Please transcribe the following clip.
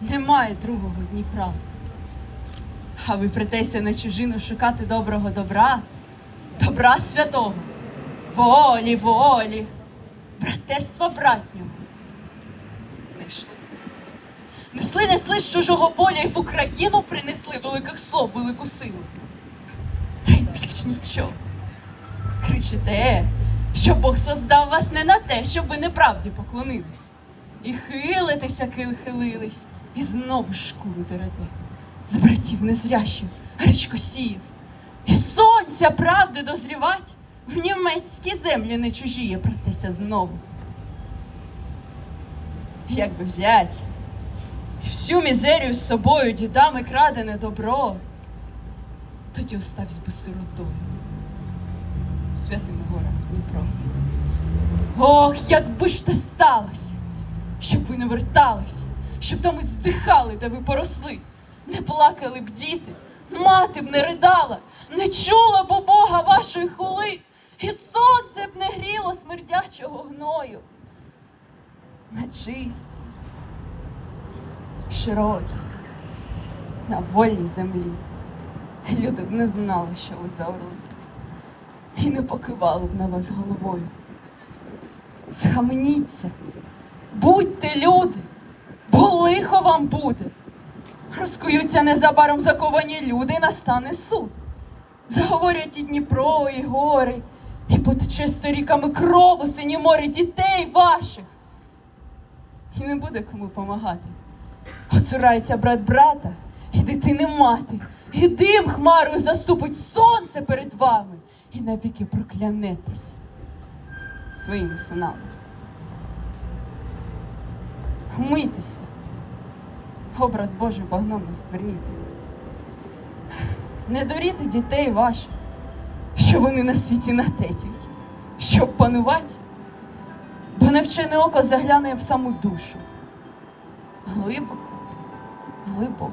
немає другого Дніпра. А ви притеся на чужину шукати доброго добра, добра святого, волі, волі, братерства братнього. Не. Несли, несли з чужого поля і в Україну принесли великих слов, велику силу. Та й більш нічого. Кричите, що Бог создав вас не на те, щоб ви неправді поклонились. І хилитеся, кил хилились, і знову шкуру дерете. З братів незрящих, гречкосіїв. І сонця правди дозрівать в німецькі землі не чужіє братися знову. Як би взять всю мізерію з собою дідами крадене добро, тоді оставсь би сиротою святими горами Дніпро. Ох, якби ж те сталося, щоб ви не вертались, щоб там і здихали, де ви поросли, не плакали б діти, мати б не ридала, не чула б у Бога вашої хули, і сонце б не гріло смердячого гною. На чисті, широкій, на вольній землі. Люди б не знали, що ви за орли і не покивали б на вас головою. Схаменіться, будьте люди, бо лихо вам буде. Розкуються незабаром заковані люди, і настане суд. Заговорять і Дніпро, і гори, і потече сторіками кров у сині море дітей ваших. І не буде кому помагати. Оцурається брат брата і дитини мати, і дим хмарою заступить сонце перед вами, і навіки проклянетесь своїми синами. Вмийтеся, образ Божий багном не скверніти. Не доріти дітей ваших, що вони на світі на те тільки, щоб панувати, бо невчене око загляне в саму душу. Глибоко, глибоко.